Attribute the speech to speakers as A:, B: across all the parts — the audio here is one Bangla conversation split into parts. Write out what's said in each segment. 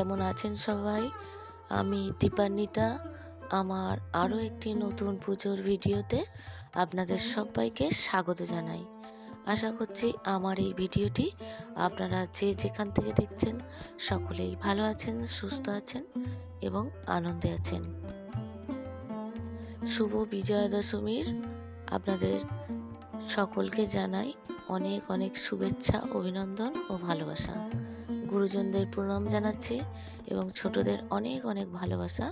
A: কেমন আছেন সবাই? আমি দীপান্বিতা। আমার আরও একটি নতুন পুজোর ভিডিওতে আপনাদের সবাইকে স্বাগত জানাই। আশা করছি আমার এই ভিডিওটি আপনারা যে যেখান থেকে দেখছেন সকলেই ভালো আছেন, সুস্থ আছেন এবং আনন্দে আছেন। শুভ বিজয়া দশমীর আপনাদের সকলকে জানাই অনেক অনেক শুভেচ্ছা, অভিনন্দন ও ভালোবাসা। গুরুজনদের প্রণাম জানাচ্ছি এবং ছোটদের অনেক অনেক ভালোবাসা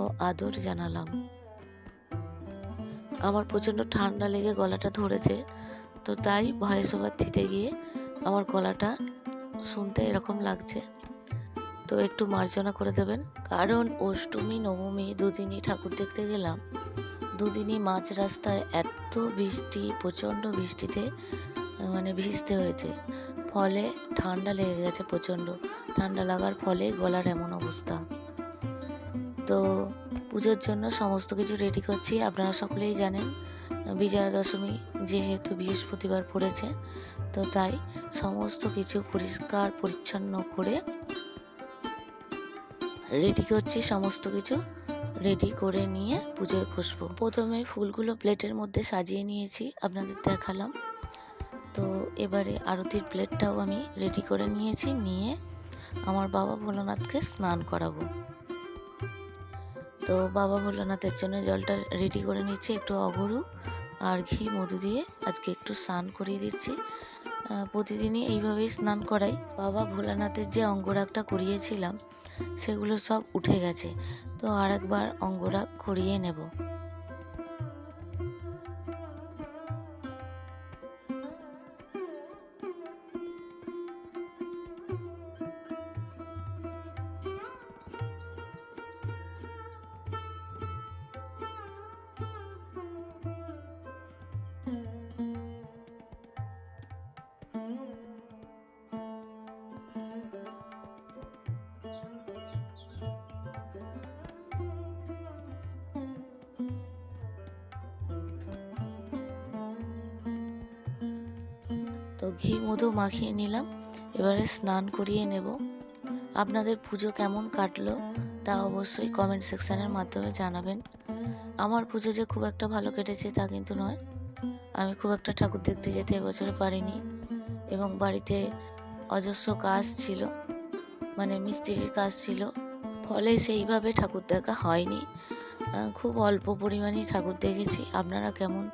A: ও আদর জানালাম। আমার প্রচণ্ড ঠান্ডা লেগে গলাটা ধরেছে, তো তাই ভয়েস ওভার দিতে গিয়ে আমার গলাটা শুনতে এরকম লাগছে। তো একটু মার্জনা করে দেবেন, কারণ অষ্টমী, নবমী দুদিনই ঠাকুর দেখতে গেলাম। দুদিনই মাঝ রাস্তায় এত বৃষ্টি, প্রচণ্ড বৃষ্টিতে মানে ভিজতে হয়েছে। ফলে ঠান্ডা লেগে গেছে প্রচণ্ড। ঠান্ডা লাগার ফলে গলার এমন অবস্থা। তো পুজোর জন্য সমস্ত কিছু রেডি করছি, আপনারা সকলেই জানেন। বিজয়া দশমী যেহেতু বৃহস্পতিবার পড়েছে, তো তাই সমস্ত কিছু পরিষ্কার, পরিচ্ছন্ন করে রেডি করছি, সমস্ত কিছু রেডি করে নিয়ে পুজোয় বসবো। প্রথমে ফুলগুলো প্লেটের মধ্যে সাজিয়ে নিয়েছি, আপনাদের দেখালাম। তো এবারে আরতির প্লেটটাও আমি রেডি করে নিয়েছি, নিয়ে আমার বাবা ভোলানাথকে স্নান করাবো। তো বাবা ভোলানাথের জন্য জলটা রেডি করে নিচ্ছি একটু অগরু আর ঘি মধু দিয়ে আজকে একটু স্নান করিয়ে দিচ্ছি। প্রতিদিনই এইভাবেই স্নান করাই। বাবা ভোলানাথের যে অঙ্গরাগটা করিয়েছিলাম, সেগুলো সব উঠে গেছে। তো আর একবার অঙ্গরাগ করিয়ে নেব। তো ঘি, মধু মাখিয়ে নিলাম। এবারে স্নান করিয়ে নেব। আপনাদের পুজো কেমন কাটলো তা অবশ্যই কমেন্ট সেকশানের মাধ্যমে জানাবেন। আমার পুজো যে খুব একটা ভালো কেটেছে তা কিন্তু নয়। আমি খুব একটা ঠাকুর দেখতে যেতে এবছরে পারিনি এবং বাড়িতে অজস্র কাজ ছিল মানে মিস্ত্রির কাজ ছিল। ফলে সেইভাবে ঠাকুর দেখা হয়নি। খুব অল্প পরিমাণেই ঠাকুর দেখেছি। আপনারা কেমন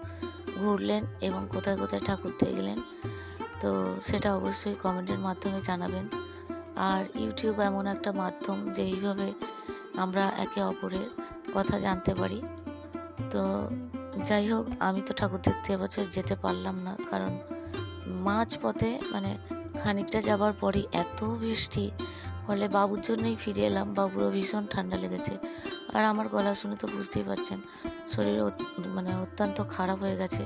A: ঘুরলেন এবং কোথায় কোথায় ঠাকুর দেখলেন তো সেটা অবশ্যই কমেন্টের মাধ্যমে জানাবেন। আর ইউটিউব এমন একটা মাধ্যম যে এইভাবে আমরা একে অপরের কথা জানতে পারি। তো যাই হোক, আমি তো ঠাকুর দেখতে এবছর যেতে পারলাম না, কারণ মাঝ পথে মানে খানিকটা যাবার পরই এত বৃষ্টি, ফলে বাবুর জন্যই ফিরে এলাম। বাবুরও ভীষণ ঠান্ডা লেগেছে। আর আমার গলা শুনে তো বুঝতেই পারছেন, শরীর মানে অত্যন্ত খারাপ হয়ে গেছে।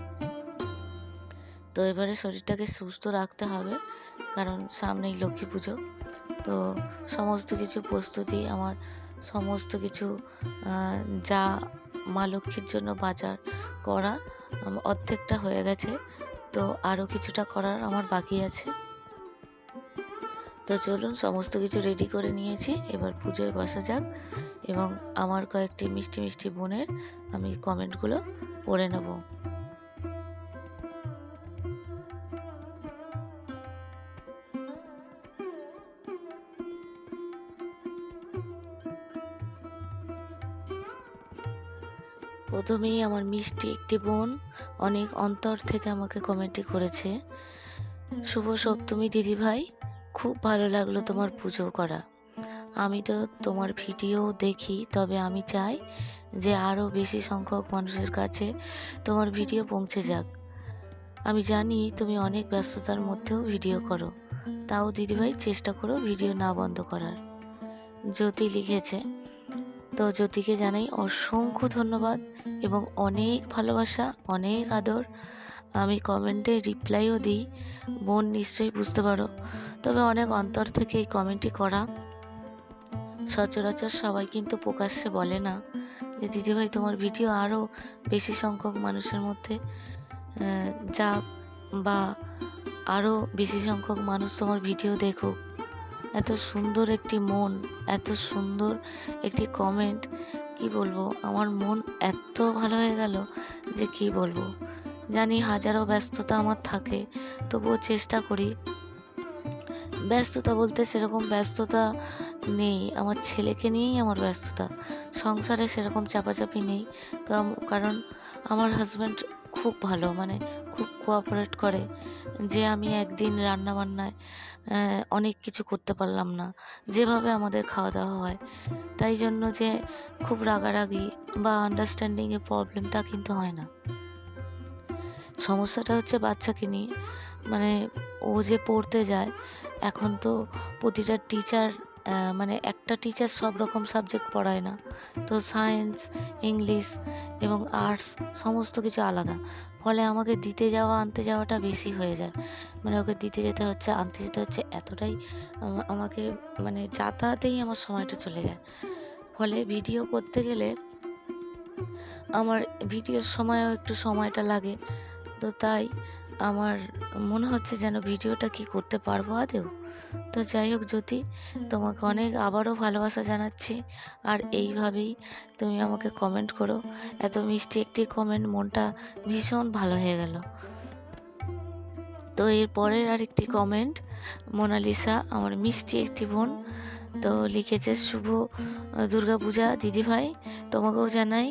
A: তো এবারে শরীরটাকে সুস্থ রাখতে হবে, কারণ সামনেই লক্ষ্মী পুজো। তো সমস্ত কিছু প্রস্তুতি, আমার সমস্ত কিছু যা মা লক্ষ্মীর জন্য বাজার করা অর্ধেকটা হয়ে গেছে। তো আরও কিছুটা করার আমার বাকি আছে। তো চলুন, সমস্ত কিছু রেডি করে নিয়েছি। এবার পুজোয় বসা যাক এবং আমার কয়েকটি মিষ্টি মিষ্টি বোনের আমি কমেন্টগুলো পড়ে নেব। প্রথমেই আমার মিষ্টি একটি বোন অনেক অন্তর থেকে আমাকে কমেন্টটি করেছে। শুভ সপ্তমী দিদিভাই, খুব ভালো লাগল তোমার পুজো করা। আমি তো তোমার ভিডিও দেখি, তবে আমি চাই যে আরও বেশি সংখ্যক মানুষের কাছে তোমার ভিডিও পৌঁছে যাক। আমি জানি তুমি অনেক ব্যস্ততার মধ্যেও ভিডিও করো, তাও দিদিভাই চেষ্টা করো ভিডিও না বন্ধ করার। জ্যোতি লিখেছে তো জ্যোতিকে জানাই অসংখ্য ধন্যবাদ এবং অনেক ভালোবাসা, অনেক আদর। আমি কমেন্টে রিপ্লাইও দিই, বোন নিশ্চয়ই বুঝতে পারো। তবে অনেক অন্তর থেকে এই কমেন্টটি করা। সচরাচর সবাই কিন্তু প্রকাশ্যে বলে না যে, দিদিভাই, তোমার ভিডিও আরও বেশি সংখ্যক মানুষের মধ্যে যাক বা আরও বেশি সংখ্যক মানুষ তোমার ভিডিও দেখুক। এত সুন্দর একটি মন, এত সুন্দর একটি কমেন্ট কি বলব? আমার মন এত ভালো হয়ে গেল যে কি বলব? জানি হাজারো ব্যস্ততা আমার থাকে, তবুও চেষ্টা করি। ব্যস্ততা বলতে সেরকম ব্যস্ততা নেই, আমার ছেলেকে নিয়েই আমার ব্যস্ততা। সংসারে সেরকম চাপাচাপি নেই কারণ- আমার হাজব্যান্ড খুব ভালো মানে খুব কোঅপারেট করে যে আমি একদিন রান্না বান্নায় অনেক কিছু করতে পারলাম না, যেভাবে আমাদের খাওয়া দাওয়া হয়। তাই জন্য যে খুব রাগারাগি বা আন্ডারস্ট্যান্ডিংয়ে প্রবলেম তা কিন্তু হয় না। সমস্যাটা হচ্ছে বাচ্চাকে নিয়ে মানে ও যে পড়তে যায়, এখন তো প্রতিটা টিচার মানে একটা টিচার সব রকম সাবজেক্ট পড়ায় না। তো সায়েন্স ইংলিশ এবং আর্টস সমস্ত কিছু আলাদা। ফলে আমাকে দিতে যাওয়া, আনতে যাওয়াটা বেশি হয়ে যায়। মানে ওকে দিতে যেতে হচ্ছে, আনতে যেতে হচ্ছে এতটাই আমাকে মানে যাতায়াতেই আমার সময়টা চলে যায়। ফলে ভিডিও করতে গেলে আমার ভিডিওর সময়ও একটু সময়টা লাগে। তো তাই আমার মনে হচ্ছে যেন ভিডিওটা কি করতে পারব আদেও তো যাই হোক জ্যোতি তোমাকে অনেক আবারও ভালোবাসা জানাচ্ছি। আর এইভাবেই তুমি আমাকে কমেন্ট করো। এত মিষ্টি একটি কমেন্ট মনটা ভীষণ ভালো হয়ে গেল। তো এর পরের আরেকটি কমেন্ট মোনালিসা আমার মিষ্টি একটি বোন। তো লিখেছে, শুভ দুর্গা দুর্গাপূজা দিদিভাই তোমাকেও জানাই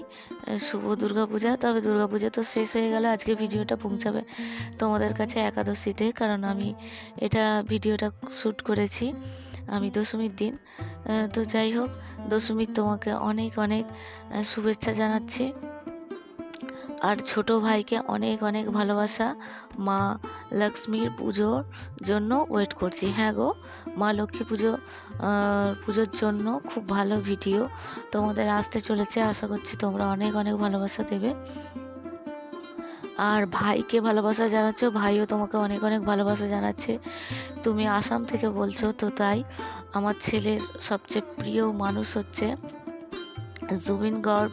A: শুভ দুর্গাপূজা তবে দুর্গাপূজা তো শেষ হয়ে গেল, আজকে ভিডিওটা পৌঁছাবে তোমাদের কাছে একাদশীতে, কারণ আমি এটা ভিডিওটা শ্যুট করেছি, আমি দশমীর দিন। তো যাই হোক, দশমীর তোমাকে অনেক অনেক শুভেচ্ছা জানাচ্ছি। আর ছোট ভাইকে অনেক অনেক ভালোবাসা, মা লক্ষ্মীর পুজোর জন্য ওয়েট করছি। হ্যাঁ গো, মা লক্ষ্মী পুজো পুজোর জন্য খুব ভালো ভিডিও তোমাদের আসতে চলেছে। আশা করছি তোমরা অনেক অনেক ভালোবাসা দেবে। আর ভাইকে ভালোবাসা জানাচ্ছ, ভাইও তোমাকে অনেক অনেক ভালোবাসা জানাচ্ছে। তুমি আসাম থেকে বলছো, তো তাই আমার ছেলের সবচেয়ে প্রিয় মানুষ হচ্ছে জুবিন গর্গ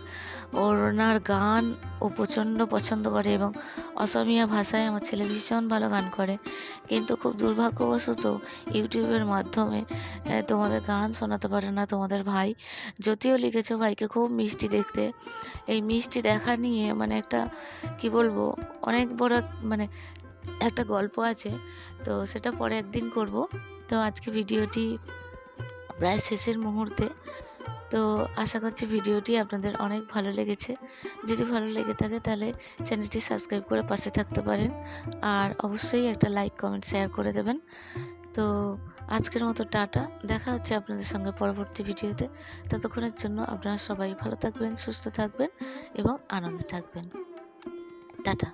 A: ওনার গান ও প্রচণ্ড পছন্দ করে এবং অসমীয়া ভাষায় আমার ছেলে ভীষণ ভালো গান করে। কিন্তু খুব দুর্ভাগ্যবশত ইউটিউবের মাধ্যমে তোমাদের গান শোনাতে পারে না তোমাদের ভাই। যদিও লিখেছো ভাইকে খুব মিষ্টি দেখতে। এই মিষ্টি দেখা নিয়ে মানে একটা, কি বলব, অনেক বড় মানে একটা গল্প আছে। তো সেটা পরে একদিন করব। তো আজকে ভিডিওটি প্রায় শেষের মুহূর্তে। তো আশা করছি ভিডিওটি আপনাদের অনেক ভালো লেগেছে। যদি ভালো লেগে থাকে তাহলে চ্যানেলটি সাবস্ক্রাইব করে পাশে থাকতে পারেন আর অবশ্যই একটা লাইক, কমেন্ট, শেয়ার করে দেবেন। তো আজকের মতো টাটা, দেখা হচ্ছে আপনাদের সঙ্গে পরবর্তী ভিডিওতে। ততক্ষণের জন্য আপনারা সবাই ভালো থাকবেন, সুস্থ থাকবেন এবং আনন্দে থাকবেন। টাটা।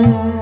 A: Thank you.